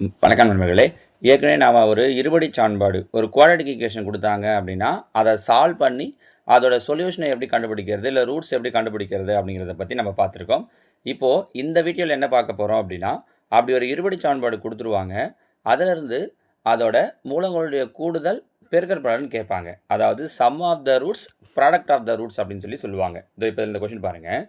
வணக்கம் நண்பர்களே. ஏற்கனவே நாம் ஒரு இருபடி சான்பாடு ஒரு குவாடிக் ஈக்குவேஷன் கொடுத்தாங்க அப்படின்னா அதை சால்வ் பண்ணி அதோட சொல்யூஷனை எப்படி கண்டுபிடிக்கிறது இல்லை ரூட்ஸ் எப்படி கண்டுபிடிக்கிறது அப்படிங்கிறத பற்றி நம்ம பார்த்துருக்கோம். இப்போது இந்த வீடியோவில் என்ன பார்க்க போகிறோம் அப்படின்னா அப்படி ஒரு இருபடி சான்பாடு கொடுத்துருவாங்க. அதிலிருந்து அதோட மூலங்களுடைய கூடுதல் பெருக்கற்படன்னு பலன் கேட்பாங்க. அதாவது sum of the roots product of the roots அப்படின்னு சொல்லி சொல்லுவாங்க. இதோ இப்போ இந்த கொஷின் பாருங்கள்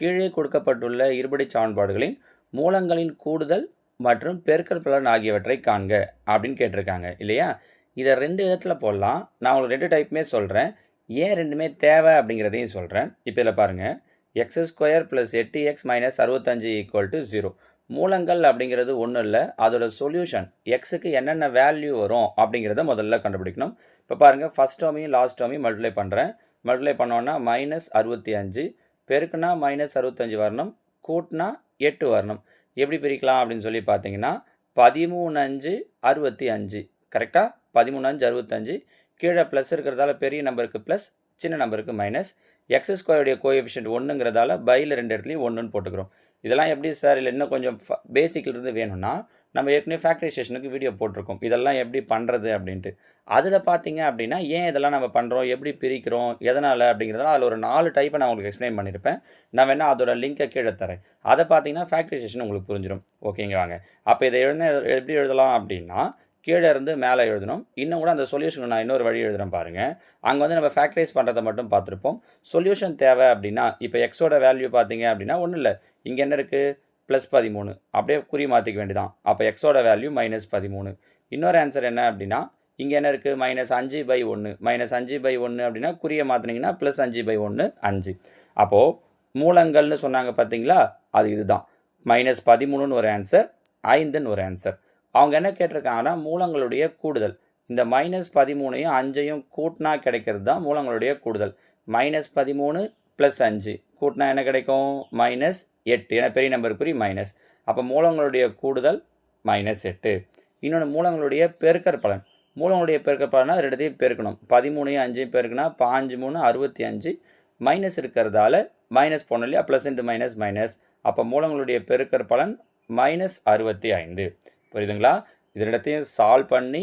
கீழே கொடுக்கப்பட்டுள்ள இருபடி சான்பாடுகளின் மூலங்களின் கூடுதல் மற்றும் பெருக்கல் பலன் ஆகியவற்றை காண்க அப்படின்னு கேட்டிருக்காங்க. இல்லையா? இதை ரெண்டு விதத்தில் போடலாம். நான் உங்களுக்கு ரெண்டு டைப்புமே சொல்கிறேன் ஏன் ரெண்டுமே தேவை அப்படிங்கிறதையும் சொல்கிறேன் இப்போ இதில் பாருங்கள் எக்ஸ் ஸ்கொயர் ப்ளஸ் எட்டு எக்ஸ் மைனஸ் அறுபத்தஞ்சு ஈக்குவல் டு ஜீரோ மூலங்கள் அப்படிங்கிறது ஒன்றும் இல்லை. அதோட சொல்யூஷன் எக்ஸுக்கு என்னென்ன வேல்யூ வரும் அப்படிங்கிறத முதல்ல கண்டுபிடிக்கணும். இப்போ பாருங்கள் ஃபஸ்ட் டேர்மையும் லாஸ்ட் டேர்மையும் மல்டிப்ளை பண்ணுறேன் மல்டிப்ளை பண்ணோன்னா மைனஸ் அறுபத்தி அஞ்சு பெருக்குனா மைனஸ் அறுபத்தஞ்சு வரணும் கூட்டினா எட்டு வரணும். எப்படி பிரிக்கலாம் அப்படின்னு சொல்லி பார்த்தீங்கன்னா பதிமூணு அஞ்சு அறுபத்தி அஞ்சு. கரெக்டாக பதிமூணு அஞ்சு அறுபத்தஞ்சு கீழே ப்ளஸ் இருக்கிறதால பெரிய நம்பருக்கு ப்ளஸ் சின்ன நம்பருக்கு மைனஸ் எக்ஸ் ஸ்கொயருடைய கோஎஃபிஷியன்ட் ஒன்றுங்கிறதால பையில் ரெண்டு இடத்துலையும் ஒன்றுன்னு போட்டுக்கிறோம். இதெல்லாம் எப்படி சார் இல்லை இன்னும் கொஞ்சம் ஃப இருந்து வேணும்னா நம்ம ஏற்கனவே ஃபேக்டரைசேஷனுக்கு வீடியோ போட்டிருக்கோம். இதெல்லாம் எப்படி பண்ணுறது அப்படின்ட்டு. அதில் பார்த்தீங்க அப்படின்னா ஏன் இதெல்லாம் நம்ம பண்ணுறோம் எப்படி பிரிக்கிறோம்? எதனால் அப்படிங்கிறதெல்லாம் அதில் ஒரு நாலு டைப்பை நான் உங்களுக்கு எக்ஸ்பிளைன் பண்ணியிருப்பேன் நான் வேணால் அதோட லிங்கை கீழே தரேன். அதை பார்த்தீங்கன்னா ஃபேக்டரைசேஷன் உங்களுக்கு புரிஞ்சிடும் ஓகேங்க வாங்க. அப்போ இதை எழுத எப்படி எழுதலாம் அப்படின்னா கீழே இருந்து மேலே எழுதணும். இன்னும் கூட அந்த சொல்யூஷன் நான் இன்னொரு வழி எழுதுகிறேன் பாருங்கள் அங்கே வந்து நம்ம ஃபேக்டரைஸ் பண்ணுறதை மட்டும் பார்த்துருப்போம். சொல்யூஷன் தேவை அப்படின்னா இப்போ எக்ஸோட வேல்யூ பார்த்தீங்க அப்படின்னா ஒன்றும் இல்லை. இங்கே என்ன இருக்குது ப்ளஸ் பதிமூணு. அப்படியே குறி மாற்றிக்க வேண்டியதான் அப்போ எக்ஸோட வேல்யூ மைனஸ் பதிமூணு. இன்னொரு ஆன்சர் என்ன அப்படின்னா இங்கே என்ன இருக்குது மைனஸ் அஞ்சு பை ஒன்று மைனஸ் அஞ்சு பை ஒன்று அப்படின்னா குறியை மாற்றினீங்கன்னா ப்ளஸ் அஞ்சு பை ஒன்று அஞ்சு. அப்போது மூலங்கள்னு சொன்னாங்க பார்த்தீங்களா அது இதுதான். மைனஸ் பதிமூணுன்னு ஒரு ஆன்சர் ஐந்துன்னு ஒரு ஆன்சர் அவங்க என்ன கேட்டிருக்காங்கன்னா மூலங்களுடைய கூடுதல். இந்த மைனஸ் பதிமூணையும் அஞ்சையும் கூட்டினா கிடைக்கிறது தான் மூலங்களுடைய கூடுதல். மைனஸ் பதிமூணு ப்ளஸ் அஞ்சு. கூட்டினா என்ன கிடைக்கும்? மைனஸ் எட்டு. ஏன்னா பெரிய நம்பருக்குரிய மைனஸ் அப்போ மூலங்களுடைய கூடுதல் மைனஸ் எட்டு. இன்னொன்று மூலங்களுடைய பெருக்கற் பலன். மூலங்களுடைய பெருக்கற் பலனா ரெண்டுத்தையும் பெருக்கணும். பதிமூணையும் அஞ்சையும் பெருக்கினா பாஞ்சு மூணு அறுபத்தி அஞ்சு மைனஸ் இருக்கிறதால மைனஸ் போனோம் இல்லையா? ப்ளஸ் இன்ட்டு மைனஸ் மைனஸ் அப்போ மூலங்களுடைய பெருக்கற் பலன் மைனஸ் அறுபத்தி ஐந்து. புரியுதுங்களா? இது ரெண்டத்தையும் சால்வ் பண்ணி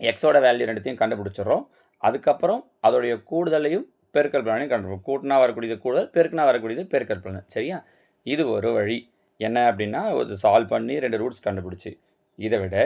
எக்ஸோட வேல்யூ ரெண்டுத்தையும் கண்டுபிடிச்சிடுறோம். அதுக்கப்புறம் அதோடைய கூடுதலையும் பெருக்கல் பலனையும் கண்டுபிடிப்போம். கூட்டினா வரக்கூடியது கூடுதல் பெருக்கினா வரக்கூடியது பெருக்கல் பலன். சரியா? இது ஒரு வழி. என்ன அப்படின்னா ஒரு சால்வ் பண்ணி ரெண்டு ரூட்ஸ் கண்டுபிடிச்சி. இதை விட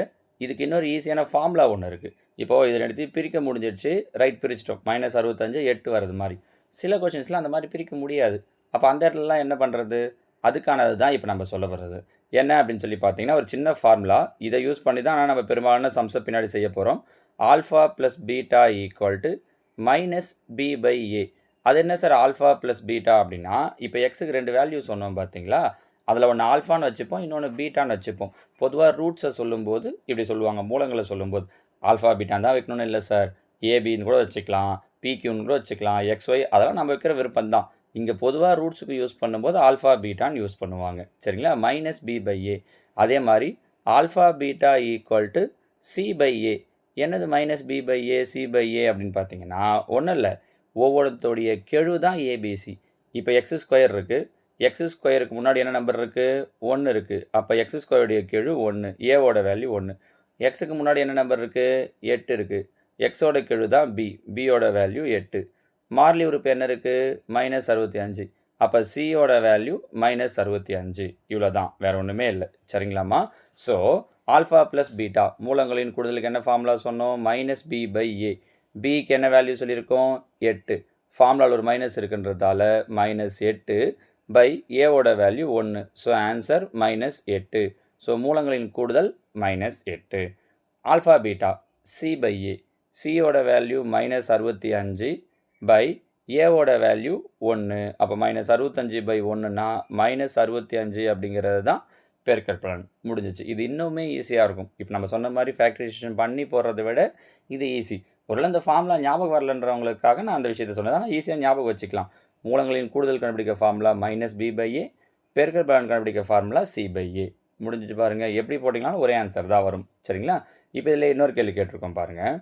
இதுக்கு இன்னொரு ஈஸியான ஃபார்முலா ஒன்று இருக்குது இப்போது இது ரெண்டுத்தையும் பிரிக்க முடிஞ்சிடுச்சு ரைட் பிரிச்சிட்டோம். மைனஸ் அறுபத்தஞ்சு எட்டு வரது மாதிரி. சில கொஷின்ஸ்லாம் அந்த மாதிரி பிரிக்க முடியாது. அப்போ அந்த இடத்துலலாம் என்ன பண்ணுறது அதுக்கானது தான் இப்போ நம்ம சொல்ல வர்றது என்ன அப்படின்னு சொல்லி பார்த்தீங்கன்னா ஒரு சின்ன ஃபார்முலா இதை யூஸ் பண்ணி தான் ஆனால் நம்ம பெரும்பாலான சம்ஸை பின்னாடி செய்ய போகிறோம் alpha plus beta equal to minus b by a அது என்ன சார் ஆல்ஃபா ப்ளஸ் பீட்டா அப்படின்னா இப்போ எக்ஸுக்கு ரெண்டு வேல்யூ சொன்னோம் பார்த்தீங்களா அதில் ஒன்று ஆல்ஃபான்னு வச்சுப்போம் இன்னொன்று பீட்டான்னு வச்சுப்போம். பொதுவாக ரூட்ஸை சொல்லும்போது இப்படி சொல்லுவாங்க மூலங்களை சொல்லும்போது. ஆல்ஃபா பீட்டான் தான் வைக்கணும்னு இல்லை சார். ஏபின்னு கூட வச்சுக்கலாம் பிக்யூன்னு கூட வச்சுக்கலாம் எக்ஸ்ஒய் அதெல்லாம் நம்ம வைக்கிற விருப்பம் தான். இங்கே பொதுவாக ரூட்ஸுக்கு யூஸ் பண்ணும்போது ஆல்ஃபா பீட்டான்னு யூஸ் பண்ணுவாங்க. சரிங்களா? மைனஸ் பி பை ஏ அதே மாதிரி alpha beta equal to c by a என்னது minus b by a c by a அப்படின்னு பார்த்தீங்கன்னா ஒன்றும் இல்லை. ஒவ்வொருத்தோடைய கெழு தான் ஏபிசி இப்போ எக்ஸ் ஸ்கொயர் இருக்குது எக்ஸ் ஸ்கொயருக்கு முன்னாடி என்ன நம்பர் இருக்குது ஒன்று இருக்குது அப்போ எக்ஸ் ஸ்கொயருடைய கெழு ஒன்று ஏவோட வேல்யூ ஒன்று எக்ஸுக்கு முன்னாடி என்ன நம்பர் இருக்குது எட்டு இருக்குது எக்ஸோட கெழு தான் பி பியோட வேல்யூ எட்டு. மார்லி உறுப்பு என்ன இருக்குது மைனஸ் அறுபத்தி அஞ்சு. அப்போ சியோட வேல்யூ மைனஸ் அறுபத்தி அஞ்சு. இவ்வளோ தான் வேறு ஒன்றுமே இல்லை. சரிங்களாம்மா? ஸோ ஆல்ஃபா ப்ளஸ் பீட்டா மூலங்களின் கூடுதலுக்கு என்ன ஃபார்முலா சொன்னோம்? மைனஸ் பி பை ஏ பிக்கு என்ன வேல்யூ சொல்லியிருக்கோம்? எட்டு. ஃபார்முலாவில் ஒரு மைனஸ் இருக்குன்றதால மைனஸ் எட்டு பை ஏவோட வேல்யூ ஒன்று ஸோ ஆன்சர் மைனஸ் எட்டு. ஸோ மூலங்களின் கூடுதல் மைனஸ் எட்டு. Alpha beta c by a சியோட வேல்யூ மைனஸ் அறுபத்தி அஞ்சு பை ஏவோட வேல்யூ ஒன்று அப்போ மைனஸ் அறுபத்தஞ்சு பை ஒன்றுனா மைனஸ் அறுபத்தி அஞ்சு அப்படிங்கிறது தான் பெருக்கற் பலன் முடிஞ்சிச்சு. இது இன்னுமே ஈஸியாக இருக்கும். இப்போ நம்ம சொன்ன மாதிரி ஃபேக்டரைசேஷன் பண்ணி போடுறத விட இது ஈஸி ஒருவேளை இந்த ஃபார்ம்லாம் ஞாபகம் வரலன்றவங்களுக்காக நான் அந்த விஷயத்தை சொன்னேன். ஆனால் ஈஸியாக ஞாபகம் வச்சுக்கலாம். மூலங்களின் கூடுதல் கண்டுபிடிக்க formula minus b by a பெருக்கற் பலன் கண்டுபிடிக்க ஃபார்முலா சி பை ஏ முடிஞ்சிட்டு பாருங்கள் எப்படி போட்டிங்கனாலும் ஒரே ஆன்சர் தான் வரும். சரிங்களா? இப்போ இதில் இன்னொரு கேள்வி கேட்டிருக்கோம் பாருங்கள்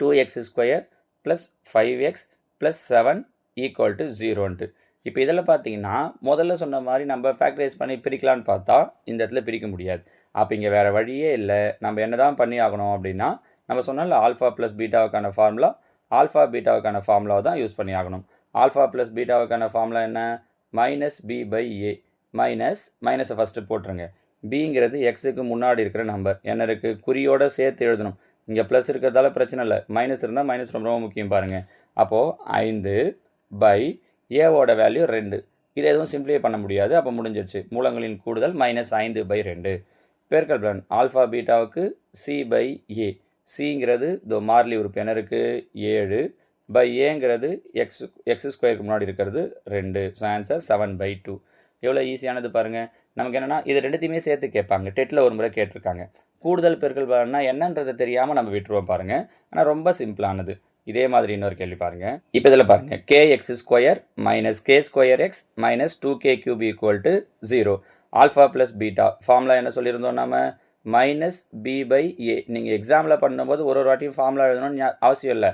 two x square plus five x plus seven equal to ஜீரோன்ட்டு இப்போ இதில் பார்த்தீங்கன்னா முதல்ல சொன்ன மாதிரி நம்ம ஃபேக்டரைஸ் பண்ணி பிரிக்கலான்னு பார்த்தா இந்த இடத்துல பிரிக்க முடியாது. அப்போ இங்கே வேறு வழியே இல்லை. நம்ம என்ன தான் பண்ணி ஆகணும் அப்படின்னா நம்ம சொன்னால ஆல்ஃபா ப்ளஸ் பீட்டாவுக்கான ஃபார்முலா ஆல்ஃபா பீட்டாவுக்கான ஃபார்முலாவை தான் யூஸ் பண்ணி ஆகணும். ஆல்ஃபா ப்ளஸ் பீட்டாவுக்கான ஃபார்முலா என்ன? Minus b by a minus மைனஸை ஃபஸ்ட்டு போட்டுருங்க. பிங்கிறது எக்ஸுக்கு முன்னாடி இருக்கிற நம்பர் என்ன இருக்குது குறியோடு சேர்த்து எழுதணும். இங்கே ப்ளஸ் இருக்கிறதால பிரச்சனை இல்லை. மைனஸ் இருந்தால் மைனஸ் ரொம்ப ரொம்ப முக்கியம் பாருங்கள் அப்போது ஐந்து பை ஏவோட வேல்யூ ரெண்டு. இதை எதுவும் சிம்ப்ளிஃபை பண்ண முடியாது. அப்போ முடிஞ்சிருச்சு. மூலங்களின் கூடுதல் மைனஸ் ஐந்து பை ரெண்டு. பேர்கல் பிளான் ஆல்ஃபா பீட்டாவுக்கு சி பை ஏ சிங்கிறது இதோ மார்லி உறுப்பு. என்ன இருக்குது ஏழு. பை ஏங்கிறது எக்ஸ் எக்ஸ் ஸ்கொயருக்கு முன்னாடி இருக்கிறது ரெண்டு. So answer seven by two எவ்வளோ ஈஸியானது பாருங்கள் நமக்கு என்னென்னா இது ரெண்டுத்தையுமே சேர்த்து கேட்பாங்க. டெட்டில் ஒரு முறை கேட்டிருக்காங்க. கூடுதல் பெருக்கல் பலன்னா என்னன்றது தெரியாமல் நம்ம விட்டுருவோம் பாருங்கள் ஆனால் ரொம்ப சிம்பிளானது இதே மாதிரி இன்னொரு கேள்வி பாருங்கள் இப்போ இதில் பாருங்கள் k x square minus k square x minus two k cube equal to zero alpha plus beta formula என்ன சொல்லியிருந்தோம் நம்ம மைனஸ் பி பை ஏ நீங்கள் எக்ஸாமில் பண்ணும்போது ஒரு ஒரு வாட்டியும் ஃபார்முலா எழுதணும்னு அவசியம் இல்லை.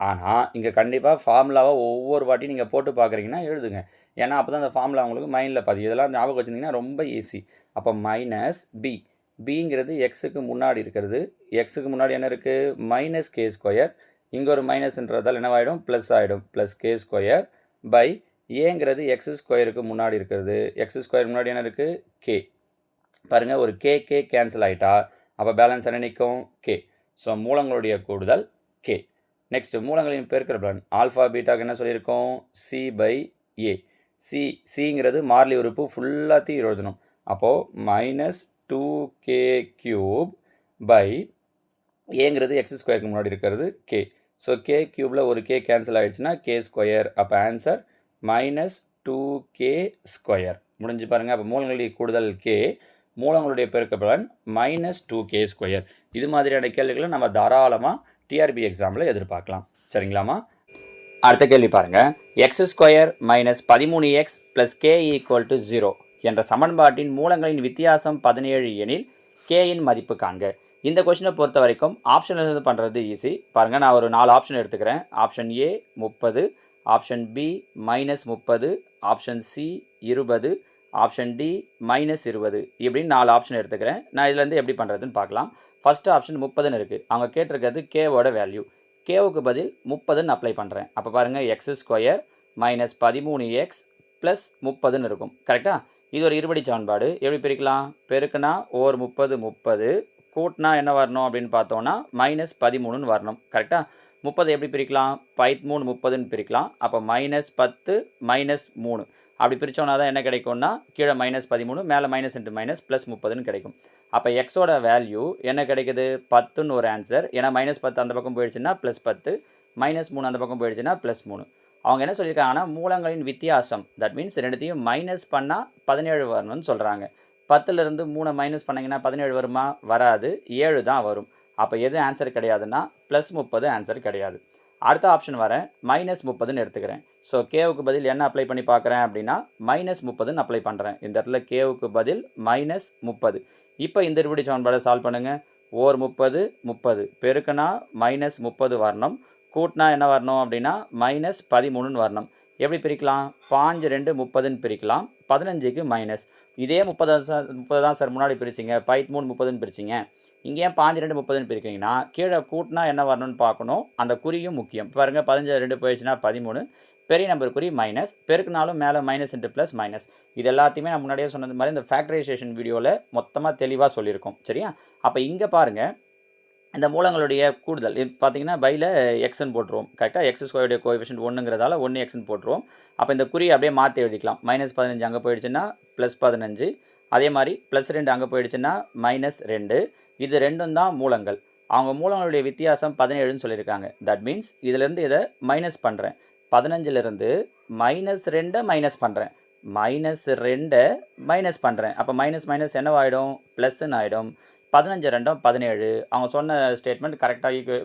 ஆனால் இங்கே கண்டிப்பாக ஃபார்முலாவை ஒவ்வொரு வாட்டியும் நீங்கள் போட்டு பார்க்குறீங்கன்னா எழுதுங்க. ஏன்னா அப்போ தான் அந்த ஃபார்முலா உங்களுக்கு மைண்டில் பாதி. இதெல்லாம் ஞாபகம் வச்சுருந்தீங்கன்னா ரொம்ப ஈஸி அப்போ மைனஸ் பி பிங்கிறது எக்ஸுக்கு முன்னாடி இருக்கிறது. எக்ஸுக்கு முன்னாடி என்ன இருக்குது மைனஸ் கே ஸ்கொயர் இங்கே ஒரு மைனஸ்ன்றதால் என்னவாயிடும்? ப்ளஸ் ஆகிடும் ப்ளஸ் கே ஸ்கொயர் பை ஏங்கிறது எக்ஸ் ஸ்கொயருக்கு முன்னாடி இருக்கிறது. எக்ஸ் ஸ்கொயர் முன்னாடி என்ன இருக்குது கே பாருங்கள் ஒரு கே கே கேன்சல் ஆகிட்டா அப்போ பேலன்ஸ் என்ன நிற்கும் கே ஸோ மூலங்களுடைய கூடுதல் கே நெக்ஸ்ட் மூலங்களின் பெருக்கிற பலன் ஆல்ஃபா பீட்டாக்கு என்ன சொல்லியிருக்கோம்? சி பை ஏ சி சிங்கிறது மார்லி உறுப்பு ஃபுல்லாத்தையும் எழுதணும். அப்போது minus two k cube by ஏங்கிறது எக்ஸ் ஸ்கொயருக்கு முன்னாடி இருக்கிறது கே ஸோ கே க்யூப்பில் ஒரு கே கேன்சல் ஆகிடுச்சுன்னா கே ஸ்கொயர் அப்போ answer minus two k square முடிஞ்சு பாருங்கள் அப்போ மூலங்களுடைய கூடுதல் கே மூலங்களுடைய பெருக்க பலன் மைனஸ் டூ கே ஸ்கொயர் இது மாதிரியான கேள்விகளை நம்ம தாராளமாக டிஆர்பி எக்ஸாமில் எதிர்பார்க்கலாம். சரிங்களாமா அடுத்த கேள்வி பாருங்கள் எக்ஸ் ஸ்கொயர் மைனஸ் பதிமூணு x plus k equal to zero என்ற சமன்பாட்டின் மூலங்களின் வித்தியாசம் பதினேழு எனில் கேயின் மதிப்பு காண்க. இந்த கொஷினை பொறுத்த வரைக்கும் ஆப்ஷன் இருந்து பண்ணுறது ஈஸி பாருங்கள் நான் ஒரு நாலு ஆப்ஷன் எடுத்துக்கிறேன். ஆப்ஷன் ஏ முப்பது ஆப்ஷன் பி மைனஸ் முப்பது ஆப்ஷன் சி இருபது ஆப்ஷன் டி மைனஸ் இருபது இப்படின்னு நாலு ஆப்ஷன் எடுத்துக்கிறேன். நான் இதுலேருந்து எப்படி பண்ணுறதுன்னு பார்க்கலாம். ஃபஸ்ட்டு ஆப்ஷன் முப்பதுன்னு இருக்குது அவங்க கேட்டிருக்கிறது கேவோட வேல்யூ கேவுக்கு பதில் முப்பதுன்னு அப்ளை பண்ணுறேன் அப்போ பாருங்கள் எக்ஸ் ஸ்கொயர் மைனஸ் பதிமூணு எக்ஸ் ப்ளஸ் முப்பதுன்னு இருக்கும். கரெக்டாக இது ஒரு இருபடி சமன்பாடு. எப்படி பிரிக்கலாம்? பெருக்குனா ஓர் முப்பது முப்பது. கூட்டினா என்ன வரணும் அப்படின்னு பார்த்தோன்னா மைனஸ் பதிமூணுன்னு வரணும். கரெக்டாக முப்பது எப்படி பிரிக்கலாம்? பதிமூணு முப்பதுன்னு பிரிக்கலாம். அப்போ மைனஸ் பத்து மைனஸ் மூணு. அப்படி பிரித்தோன்னா தான் என்ன கிடைக்கும்னா கீழே மைனஸ் பதிமூணு மேலே மைனஸ் இன்ட்டு மைனஸ் ப்ளஸ் முப்பதுன்னு கிடைக்கும். அப்போ எக்ஸோட வேல்யூ என்ன கிடைக்குது? பத்துன்னு ஒரு ஆன்சர் ஏன்னா மைனஸ் பத்து அந்த பக்கம் போயிடுச்சுன்னா ப்ளஸ் பத்து மைனஸ் மூணு அந்த பக்கம் போயிடுச்சுன்னா ப்ளஸ் மூணு. அவங்க என்ன சொல்லியிருக்காங்கன்னா மூலங்களின் வித்தியாசம். தட் மீன்ஸ் ரெண்டுத்தையும் மைனஸ் பண்ணால் பதினேழு வரணும்னு சொல்கிறாங்க பத்துலேருந்து மூணை மைனஸ் பண்ணிங்கன்னா பதினேழு வருமா? வராது. ஏழு தான் வரும். அப்போ எது ஆன்சர் கிடையாதுன்னா ப்ளஸ் முப்பது ஆன்சர் கிடையாது. அடுத்த ஆப்ஷன் வரேன். மைனஸ் முப்பதுன்னு எடுத்துக்கிறேன். ஸோ கேவுக்கு பதில் என்ன அப்ளை பண்ணி பார்க்குறேன் அப்படின்னா மைனஸ் முப்பதுன்னு அப்ளை பண்ணுறேன் இந்த இடத்துல கேவுக்கு பதில் மைனஸ் முப்பது. இப்போ இந்த இருபடி சமன்பாடை சால்வ் பண்ணுங்கள் ஓர் முப்பது முப்பது. பெருக்குனா மைனஸ் முப்பது வரணும். கூட்டினா என்ன வரணும் அப்படின்னா மைனஸ் பதிமூணுன்னு வரணும். எப்படி பிரிக்கலாம்? பாஞ்சு ரெண்டு முப்பதுன்னு பிரிக்கலாம். பதினஞ்சுக்கு மைனஸ் இதே முப்பது சார் முப்பது தான் சார் முன்னாடி பிரிச்சிங்க. பைத் மூணு முப்பதுன்னு பிரிச்சிங்க. இங்கே ஏன் பாஞ்சு ரெண்டு முப்பதுன்னு பிரிக்கிறீங்கன்னா கீழே கூட்டினா என்ன வரணும்னு பார்க்கணும். அந்த குறியும் முக்கியம். பாருங்கள் பதினஞ்சு ரெண்டு போயிடுச்சுன்னா பதிமூணு. பெரிய நம்பர் குறி மைனஸ் பெருக்குனாலும் மேலே மைனஸ் இன்ட்டு ப்ளஸ் மைனஸ் இது எல்லாத்தையுமே நான் முன்னாடியே சொன்னது மாதிரி இந்த ஃபேக்டரைசேஷன் வீடியோவில் மொத்தமாக தெளிவாக சொல்லியிருக்கோம். சரியா? அப்போ இங்கே பாருங்கள் இந்த மூலங்களுடைய கூடுதல். இது பார்த்தீங்கன்னா பையில் எக்ஸ்ன்னு போட்டுருவோம். கரெக்டாக எக்ஸ் ஸ்கொயருடைய கோஎஃபிஷியன்ட் ஒன்றுங்கிறதால ஒன்று எக்ஸ்ன்னு போட்டுருவோம். அப்போ இந்த குறியை அப்படியே மாற்றி எழுதிக்கலாம். மைனஸ் பதினஞ்சு அங்கே போயிடுச்சுன்னா ப்ளஸ் பதினஞ்சு. அதே மாதிரி ப்ளஸ் ரெண்டு அங்கே போயிடுச்சுன்னா மைனஸ் ரெண்டு. இது ரெண்டும் தான் மூலங்கள். அவங்க மூலங்களுடைய வித்தியாசம் பதினேழுன்னு சொல்லியிருக்காங்க. தட் மீன்ஸ் இதிலேருந்து இதை மைனஸ் பண்ணுறேன் பதினஞ்சிலிருந்து மைனஸ் ரெண்டை மைனஸ் பண்ணுறேன் மைனஸ் ரெண்டை மைனஸ் பண்ணுறேன் அப்போ மைனஸ் மைனஸ் என்னவாயிடும்? ப்ளஸ்ன்னு ஆகிடும் பதினஞ்சு ரெண்டும் பதினேழு. அவங்க சொன்ன ஸ்டேட்மெண்ட் கரெக்டாக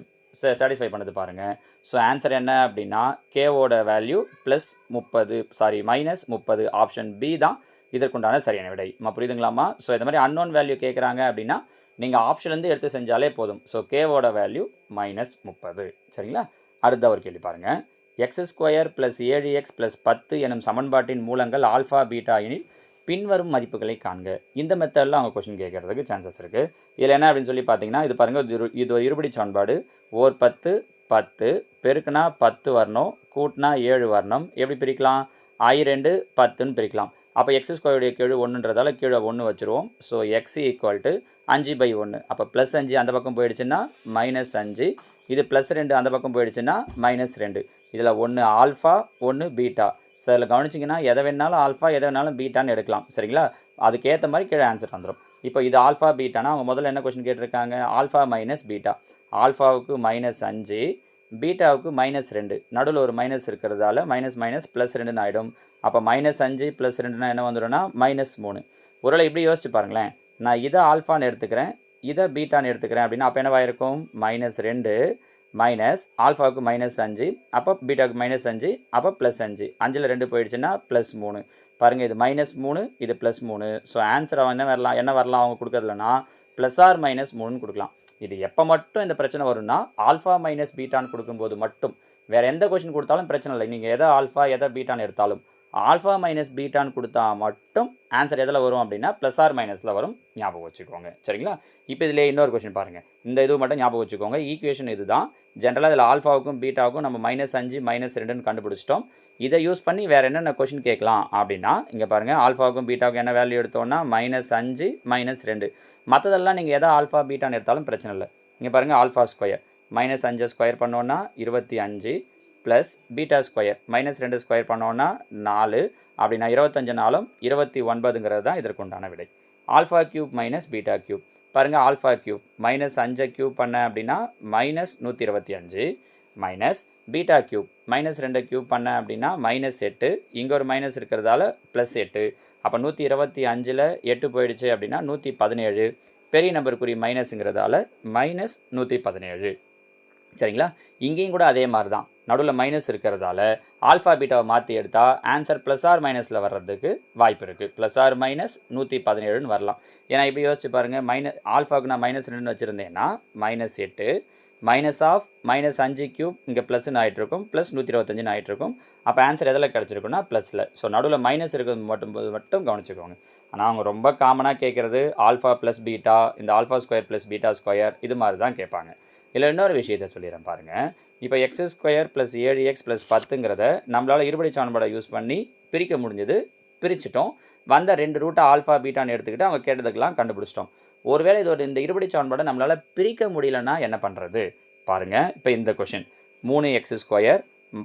சாட்டிஸ்ஃபை பண்ணது பாருங்கள் ஸோ ஆன்சர் என்ன அப்படின்னா கேவோட வேல்யூ ப்ளஸ் முப்பது. சாரி மைனஸ் முப்பது. ஆப்ஷன் பி தான் இதற்குண்டான சரியான விடை. நம்ம புரியுதுங்களாமா ஸோ இந்த மாதிரி அன்னோன் வேல்யூ கேட்குறாங்க அப்படின்னா நீங்கள் ஆப்ஷன்லேருந்து எடுத்து செஞ்சாலே போதும். ஸோ கேவோட வேல்யூ மைனஸ் முப்பது. சரிங்களா? அடுத்த ஒரு கேள்வி பாருங்கள் எக்ஸ் ஸ்கொயர் ப்ளஸ் ஏழு எக்ஸ் ப்ளஸ் பத்து எனும் சமன்பாட்டின் மூலங்கள் ஆல்ஃபா பீட்டா எனில் பின்வரும் மதிப்புகளை காண்க. இந்த மெத்தடில் அவங்க கொஷின் கேட்கறதுக்கு சான்சஸ் இருக்குது இதில் என்ன அப்படின்னு சொல்லி பார்த்தீங்கன்னா இது பாருங்கள் இது ஒரு- இது ஒரு இருபடி சமன்பாடு. ஓர் பத்து பத்து. பெருக்குனா பத்து வரணும். கூட்டினா ஏழு வரணும். எப்படி பிரிக்கலாம்? ஐ ரெண்டு பத்துன்னு பிரிக்கலாம். அப்போ எக்ஸ் ஸ்கொயருடைய கீழே ஒன்றுன்றதால கீழே ஒன்று வச்சுருவோம். ஸோ எக்ஸ் ஈக்குவல் டு அஞ்சு பை ஒன்று அப்போ ப்ளஸ் அஞ்சு அந்த பக்கம் போயிடுச்சுன்னா மைனஸ் அஞ்சு. இது ப்ளஸ் ரெண்டு அந்த பக்கம் போயிடுச்சுன்னா மைனஸ் ரெண்டு. இதில் ஒன்று ஆல்ஃபா ஒன்று பீட்டா ஸோ அதில் கவனிச்சிங்கன்னா எதை வேணாலும் ஆல்ஃபா எதை வேணாலும் பீட்டான்னு எடுக்கலாம். சரிங்களா? அதுக்கேற்ற மாதிரி கீழே ஆன்சர் வந்துடும் இப்போ இது ஆல்ஃபா பீட்டானா அவங்க முதல்ல என்ன கொஸ்டின் கேட்டிருக்காங்க? ஆல்ஃபா மைனஸ் பீட்டா ஆல்ஃபாவுக்கு மைனஸ் அஞ்சு பீட்டாவுக்கு மைனஸ் ரெண்டு. நடுவில் ஒரு மைனஸ் இருக்கிறதால மைனஸ் மைனஸ் ப்ளஸ் ரெண்டுன்னு ஆகிடும் அப்போ மைனஸ் அஞ்சு ப்ளஸ் ரெண்டுனா என்ன வந்துடும்னா மைனஸ் மூணு. ஒருவேளை இப்படி யோசிச்சு பாருங்களேன். நான் இதை ஆல்ஃபான்னு எடுத்துக்கிறேன் இதை பீட்டான்னு எடுத்துக்கிறேன் அப்படின்னா அப்போ என்னவாயிருக்கும்? மைனஸ் ரெண்டு. மைனஸ் ஆல்ஃபாவுக்கு மைனஸ் அஞ்சு அப்போ பீட்டாவுக்கு மைனஸ் அஞ்சு அப்போ ப்ளஸ் அஞ்சு. அஞ்சில் ரெண்டு போயிடுச்சுன்னா ப்ளஸ் மூணு. பாருங்கள் இது மைனஸ் மூணு இது ப்ளஸ் மூணு. ஸோ ஆன்சர் அவன் என்ன வரலாம் என்ன வரலாம் அவங்க கொடுக்கறதுலனா ப்ளஸ் ஆர் மைனஸ் மூணுன்னு கொடுக்கலாம். இது எப்போ மட்டும் இந்த பிரச்சனை வரும்னா ஆல்ஃபா மைனஸ் பீட்டான்னு கொடுக்கும்போது மட்டும். வேறு எந்த கொஷின் கொடுத்தாலும் பிரச்சனை இல்லை. நீங்கள் எதை ஆல்ஃபா எதை பீட்டான்னு எடுத்தாலும். ஆல்ஃபா மைனஸ் பீட்டான்னு கொடுத்தா மட்டும் ஆன்சர் எதில் வரும் அப்படின்னா ப்ளஸ் ஆர் மைனஸில் வரும். ஞாபகம் வச்சுக்கோங்க. சரிங்களா? இப்போ இதில் இன்னொரு கொஷின் பாருங்கள் இந்த இது மட்டும் ஞாபகம் வச்சுக்கோங்க. ஈக்குவேஷன் இதுதான். ஜென்ரலாக இதில் ஆல்ஃபாவுக்கும் பீட்டாவுக்கும் நம்ம மைனஸ் அஞ்சு மைனஸ் ரெண்டுன்னு கண்டுபிடிச்சிட்டோம். இதை யூஸ் பண்ணி வேறு என்னென்ன கொஷின் கேட்கலாம் அப்படின்னா இங்கே பாருங்கள் ஆல்ஃபாவுக்கும் பீட்டாவுக்கும் என்ன வேல்யூ எடுத்தோம்னா மைனஸ் அஞ்சு மைனஸ் ரெண்டு மற்றதெல்லாம் நீங்கள் எதை ஆல்ஃபா பீட்டான்னு எடுத்தாலும் பிரச்சனை இல்லை. இங்கே பாருங்கள் ஆல்ஃபா ஸ்கொயர் மைனஸ் அஞ்சு ஸ்கொயர் பண்ணோன்னா இருபத்தி அஞ்சு. ப்ளஸ் பீட்டா ஸ்கொயர் மைனஸ் ரெண்டு ஸ்கொயர் பண்ணோன்னா நாலு. அப்படின்னா இருபத்தஞ்சு நாளும் இருபத்தி ஒன்பதுங்கிறது தான் இதற்கு உண்டான விடை. Alpha cube minus beta cube பாருங்கள் ஆல்ஃபா கியூப் மைனஸ் அஞ்சை கியூப் பண்ண அப்படின்னா மைனஸ் நூற்றி இருபத்தி அஞ்சு மைனஸ் பீட்டா கியூப் மைனஸ் ரெண்டை கியூப் பண்ண அப்படின்னா மைனஸ் எட்டு. இங்கே ஒரு மைனஸ் இருக்கிறதால ப்ளஸ் எட்டு. அப்போ நூற்றி இருபத்தி அஞ்சில் எட்டு போயிடுச்சு அப்படின்னா நூற்றி பதினேழு. பெரிய நம்பருக்குரிய மைனஸுங்கிறதால மைனஸ் நூற்றி பதினேழு. சரிங்களா? இங்கேயும் கூட அதே மாதிரி தான் நடுவில் மைனஸ் இருக்கிறதால ஆல்ஃபா பீட்டாவை மாற்றி எடுத்தால் ஆன்சர் ப்ளஸ் ஆர் மைனஸில் வர்றதுக்கு வாய்ப்பு இருக்குது ப்ளஸ் ஆர் மைனஸ் நூற்றி பதினேழுன்னு வரலாம். ஏன்னா இப்போ யோசிச்சு பாருங்கள் மைனஸ் ஆல்ஃபாவுக்கு நான் மைனஸ் ரெண்டுன்னு வச்சுருந்தேன்னா மைனஸ் எட்டு மைனஸ் ஆஃப் மைனஸ் அஞ்சு கியூப் இங்கே ப்ளஸ்ன்னு ஆகிட்டு இருக்கும் ப்ளஸ் நூற்றி இருபத்தஞ்சுன்னு ஆகிட்டு இருக்கும் அப்போ ஆன்சர் எதில் கிடச்சிருக்குன்னா ப்ளஸில் ஸோ நடுவில் மைனஸ் இருக்கிறது மட்டும் போது மட்டும் கவனிச்சுக்கோங்க. ஆனால் அவங்க ரொம்ப காமனாக கேட்குறது ஆல்ஃபா ப்ளஸ் பீட்டா இந்த alpha square plus beta square இது மாதிரி தான் கேட்பாங்க. இல்லை இன்னொரு விஷயத்தை சொல்லிடுறேன் பாருங்கள் இப்போ எக்ஸ் ஸ்கொயர் ப்ளஸ் ஏழு எக்ஸ் ப்ளஸ் பத்துங்கிறத நம்மளால் இருபடி சான்பாடை யூஸ் பண்ணி பிரிக்க முடிஞ்சது. பிரிச்சிட்டோம். வந்த ரெண்டு ரூட்டை ஆல்ஃபா பீட்டான்னு எடுத்துக்கிட்டு அவங்க கேட்டதுக்கெல்லாம் கண்டுபிடிச்சிட்டோம். ஒருவேளை இது ஒரு இந்த இருபடி சான்பாடை நம்மளால் பிரிக்க முடியலன்னா என்ன பண்ணுறது பாருங்கள் இப்போ இந்த கொஷின் மூணு எக்ஸ் ஸ்கொயர்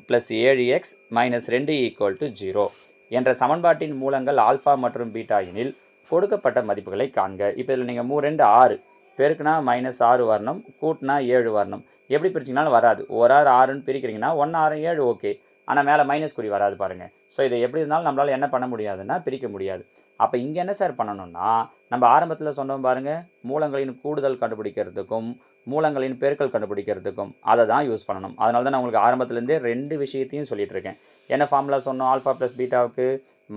ப்ளஸ் ஏழு எக்ஸ் மைனஸ் ரெண்டு ஈக்குவல் டு ஜீரோ என்ற சமன்பாட்டின் மூலங்கள் ஆல்ஃபா மற்றும் பீட்டா எனில் கொடுக்கப்பட்ட மதிப்புகளை காண்க. இப்போ இதில் நீங்கள் மூ ரெண்டு ஆறு பெருக்குனா மைனஸ் ஆறு வரணும் கூட்டினா ஏழு வரணும். எப்படி பிரிச்சிங்கனாலும் வராது. ஒரு ஆறு ஆறுன்னு பிரிக்கிறீங்கன்னா ஒன்று ஆறு ஏழு ஓகே ஆனால் மேலே மைனஸ் குறி வராது பாருங்கள் ஸோ இதை எப்படி இருந்தாலும் நம்மளால் என்ன பண்ண முடியாதுன்னா பிரிக்க முடியாது. அப்போ இங்கே என்ன சார் பண்ணணும்னா நம்ம ஆரம்பத்தில் சொன்னோம் பாருங்கள் மூலங்களின் கூடுதல் கண்டுபிடிக்கிறதுக்கும் மூலங்களின் பெருக்கல் கண்டுபிடிக்கிறதுக்கும் அதை தான் யூஸ் பண்ணணும். அதனால தான் நான் உங்களுக்கு ஆரம்பத்துலேருந்தே ரெண்டு விஷயத்தையும் சொல்லிகிட்டு இருக்கேன். என்ன ஃபார்முலா சொன்னோம்? ஆல்ஃபா ப்ளஸ் பீட்டாவுக்கு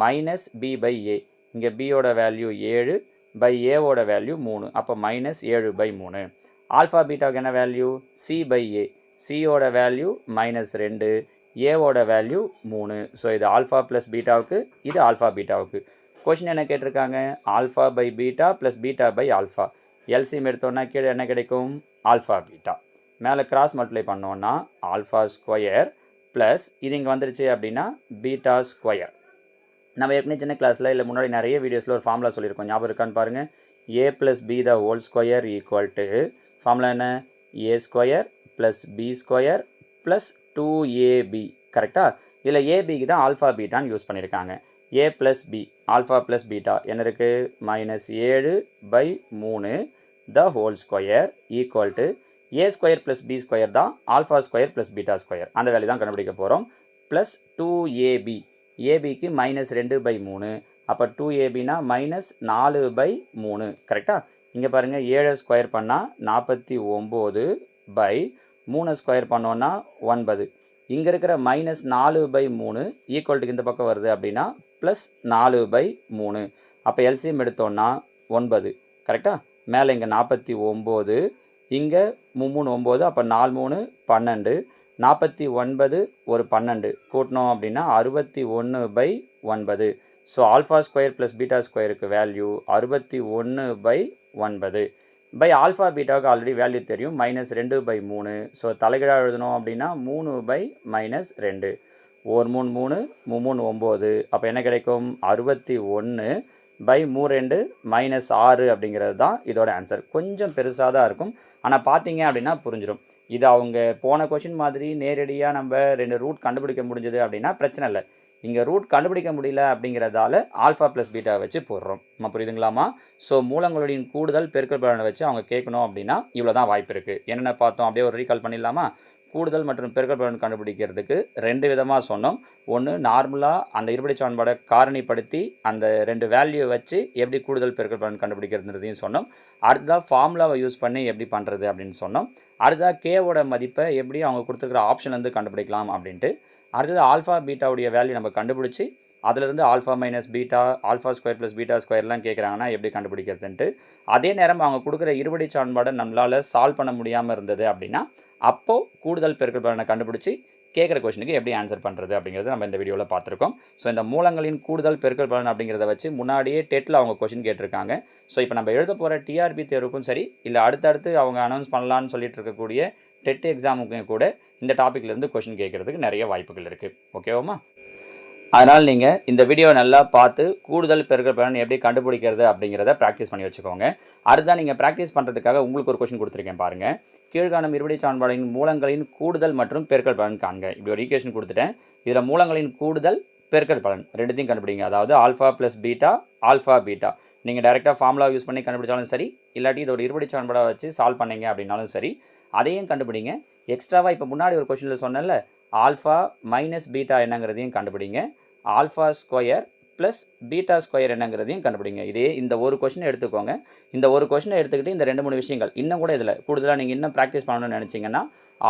மைனஸ் பி பை ஏ இங்கே பியோட வேல்யூ ஏழு பை ஏவோட வேல்யூ மூணு. அப்போ மைனஸ் ஏழு பை மூணு. ஆல்ஃபா பீட்டாவுக்கு என்ன வேல்யூ சி பை ஏ சியோட வேல்யூ மைனஸ் ரெண்டு. ஏவோட வேல்யூ மூணு. ஸோ இது ஆல்ஃபா ப்ளஸ் பீட்டாவுக்கு இது ஆல்ஃபா பீட்டாவுக்கு கொஷின் என்ன கேட்டிருக்காங்க? Alpha by beta plus beta by alpha LCM எடுத்தோன்னா கீழே என்ன கிடைக்கும்? ஆல்ஃபா பீட்டா மேலே கிராஸ் மல்டிப்ளை பண்ணோன்னா ஆல்ஃபா ஸ்கொயர் ப்ளஸ் இது இங்கே வந்துருச்சு அப்படின்னா பீட்டா ஸ்கொயர் நம்ம ஏற்கனவே சின்ன கிளாஸில் இல்லை முன்னாடி நிறைய வீடியோஸில் ஒரு ஃபார்முலா சொல்லியிருக்கோம். ஞாபகம் இருக்கான்னு பாருங்கள் a plus b the whole square equal to formula என்ன? A square plus b square plus two ab கரெக்டாக இதில் ஏபிக்கு தான் ஆல்ஃபா பீட்டான்னு யூஸ் பண்ணியிருக்காங்க. A plus b alpha plus beta என்ன இருக்குது மைனஸ் ஏழு பை மூணு the whole square equal to a square plus b square தான் alpha square plus beta square அந்த வேல்யூ தான் கண்டுபிடிக்க போகிறோம் ப்ளஸ் டூ ஏபி ஏபிக்கு மைனஸ் ரெண்டு பை மூணு. அப்போ டூ ஏபினா மைனஸ் நாலு பை மூணு. கரெக்டாக இங்கே பாருங்கள் ஏழை ஸ்கொயர் பண்ணால் நாற்பத்தி ஒம்பது பை மூணு ஸ்கொயர் பண்ணோன்னா ஒன்பது. இங்கே இருக்கிற மைனஸ் நாலு பை மூணு ஈக்குவல்ட்டுக்கு இந்த பக்கம் வருது அப்படின்னா ப்ளஸ் நாலு பை மூணு. அப்போ எல்சிஎம் எடுத்தோன்னா ஒன்பது. கரெக்டாக மேலே இங்கே நாற்பத்தி ஒம்பது இங்கே மூணு ஒம்பது அப்போ நாலு மூணு பன்னெண்டு. நாற்பத்தி ஒன்பது ஒரு பன்னெண்டு. கூட்டினோம் அப்படின்னா அறுபத்தி ஒன்று பை ஒன்பது. So alpha square plus beta ஸ்கொயருக்கு வேல்யூ அறுபத்தி ஒன்று பை ஒன்பது. பை ஆல்ஃபா பீட்டாவுக்கு ஆல்ரெடி வேல்யூ தெரியும். மைனஸ் ரெண்டு பை மூணு. ஸோ தலைகீழாக எழுதணும் அப்படின்னா மூணு பை மைனஸ் ரெண்டு. ஒரு மூணு மூணு மூணு மூணு ஒம்பது. அப்போ என்ன கிடைக்கும்? அறுபத்தி ஒன்று பை மூ ரெண்டு மைனஸ் ஆறு அப்படிங்கிறது தான் இதோட ஆன்சர் கொஞ்சம் பெருசாக தான் இருக்கும். ஆனால் பார்த்தீங்க அப்படின்னா புரிஞ்சிடும். இது அவங்க போன கொஷின் மாதிரி நேரடியாக நம்ம ரெண்டு ரூட் கண்டுபிடிக்க முடிஞ்சது அப்படின்னா பிரச்சனை இல்லை. இங்கே ரூட் கண்டுபிடிக்க முடியல அப்படிங்கிறதால ஆல்ஃபா ப்ளஸ் பீட்டா வச்சு போடுறோம். நம்ம புரியுதுங்களாமா ஸோ மூலங்களுடைய கூடுதல் பெருக்கல் பலனை வச்சு அவங்க கேட்கணும் அப்படின்னா இவ்வளோ தான் வாய்ப்பு இருக்குது என்னென்ன பார்த்தோம்? அப்படியே ஒரு ரீகால் பண்ணிடலாமா? கூடுதல் மற்றும் பெருக்கல் பலன் கண்டுபிடிக்கிறதுக்கு ரெண்டு விதமாக சொன்னோம். ஒன்று நார்மலாக அந்த இருபடி சான்பாடை காரணிப்படுத்தி அந்த ரெண்டு வேல்யூ வச்சு எப்படி கூடுதல் பெருக்கல் பலன் கண்டுபிடிக்கிறதுன்றதையும் சொன்னோம். அடுத்ததாக ஃபார்முலாவை யூஸ் பண்ணி எப்படி பண்ணுறது அப்படின்னு சொன்னோம். அடுத்ததாக கேவோட மதிப்பை எப்படி அவங்க கொடுத்துருக்குற ஆப்ஷன் வந்து கண்டுபிடிக்கலாம் அப்படின்ட்டு. அடுத்தது ஆல்ஃபா பீட்டாவுடைய வேல்யூ நம்ம கண்டுபிடிச்சி அதிலிருந்து alpha minus beta alpha square plus beta ஸ்கொயர்லாம் கேட்குறாங்கன்னா எப்படி கண்டுபிடிக்கிறதுன்ட்டு. அதே நேரம் அவங்க கொடுக்குற இருபடி சான்பாடை நம்மளால் சால்வ் பண்ண முடியாமல் இருந்தது அப்படின்னா அப்போது கூடுதல் பெருக்கல் பலனை கண்டுபிடிச்சி கேட்குற கொஷனுக்கு எப்படி ஆன்சர் பண்ணுறது அப்படிங்கிறது நம்ம இந்த வீடியோவில் பார்த்துருக்கோம். ஸோ இந்த மூலங்களின் கூடுதல் பெருக்கல் பலன் அப்படிங்கிறத வச்சு முன்னாடியே டெட்டில் அவங்க கொஷின் கேட்டிருக்காங்க. ஸோ இப்போ நம்ம எழுத போகிற டிஆர்பி தேர்வுக்கும் சரி இல்லை அடுத்தடுத்து அவங்க அனௌன்ஸ் பண்ணலான்னு சொல்லிட்டு இருக்கக்கூடிய டெட் எக்ஸாமுக்கும் கூட இந்த டாப்பிக்லேருந்து கொஷின் கேட்குறதுக்கு நிறைய வாய்ப்புகள் இருக்குது ஓகேவாம்மா அதனால் நீங்கள் இந்த வீடியோவை நல்லா பார்த்து கூடுதல் பெருக்கல் பலன் எப்படி கண்டுபிடிக்கிறது அப்படிங்கிறத ப்ராக்டிஸ் பண்ணி வச்சுக்கோங்க. அடுத்ததான் நீங்கள் ப்ராக்டிஸ் பண்ணுறதுக்காக உங்களுக்கு ஒரு கொஷின் கொடுத்துருக்கேன் பாருங்கள் கீழ்காணும் இருபடி சான்பாடுகளின் மூலங்களின் கூடுதல் மற்றும் பெருக்கல் பலன் காண்க. இப்படி ஒரு ஈக்குவேஷன் கொடுத்துட்டேன். இதில் மூலங்களின் கூடுதல் பெருக்கல் பலன் ரெண்டுத்தையும் கண்டுபிடிங்க. அதாவது alpha plus beta alpha beta நீங்கள் டேரெக்டாக ஃபார்முலா யூஸ் பண்ணி கண்டுபிடிச்சாலும் சரி இல்லாட்டி இது ஒரு இருபடி சான்பாடாக வச்சு சால்வ் பண்ணீங்க அப்படின்னாலும் சரி அதையும் கண்டுபிடிங்க. எக்ஸ்ட்ராவாக இப்போ முன்னாடி ஒரு கொஷினில் சொன்னல ஆல்ஃபா மைனஸ் பீட்டா என்னங்கிறதையும் கண்டுபிடிங்க. Alpha square plus beta square என்னங்கிறதையும் கண்டுபிடிங்க. இதே இந்த ஒரு கொஷினை எடுத்துக்கோங்க. இந்த ஒரு கொஷினை எடுத்துக்கிட்டு இந்த ரெண்டு மூணு விஷயங்கள் இன்னும் கூட இதில் கூடுதலாக நீங்கள் இன்னும் ப்ராக்டிஸ் பண்ணணும்னு நினச்சிங்கன்னா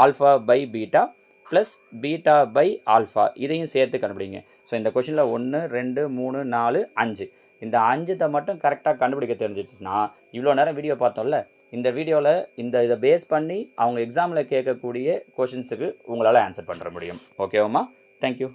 alpha by beta plus beta by alpha இதையும் சேர்த்து கண்டுபிடிங்க. ஸோ இந்த கொஷினில் ஒன்று ரெண்டு மூணு நாலு அஞ்சு. இந்த அஞ்சுத்தை மட்டும் கரெக்டாக கண்டுபிடிக்க தெரிஞ்சிச்சுன்னா இவ்வளோ நேரம் வீடியோ பார்த்தோம்ல இந்த வீடியோவில் இந்த இதை பேஸ் பண்ணி அவங்க எக்ஸாமில் கேட்கக்கூடிய கொஷின்ஸுக்கு உங்களால் ஆன்சர் பண்ணுற முடியும். ஓகேவாம்மா தேங்க்யூ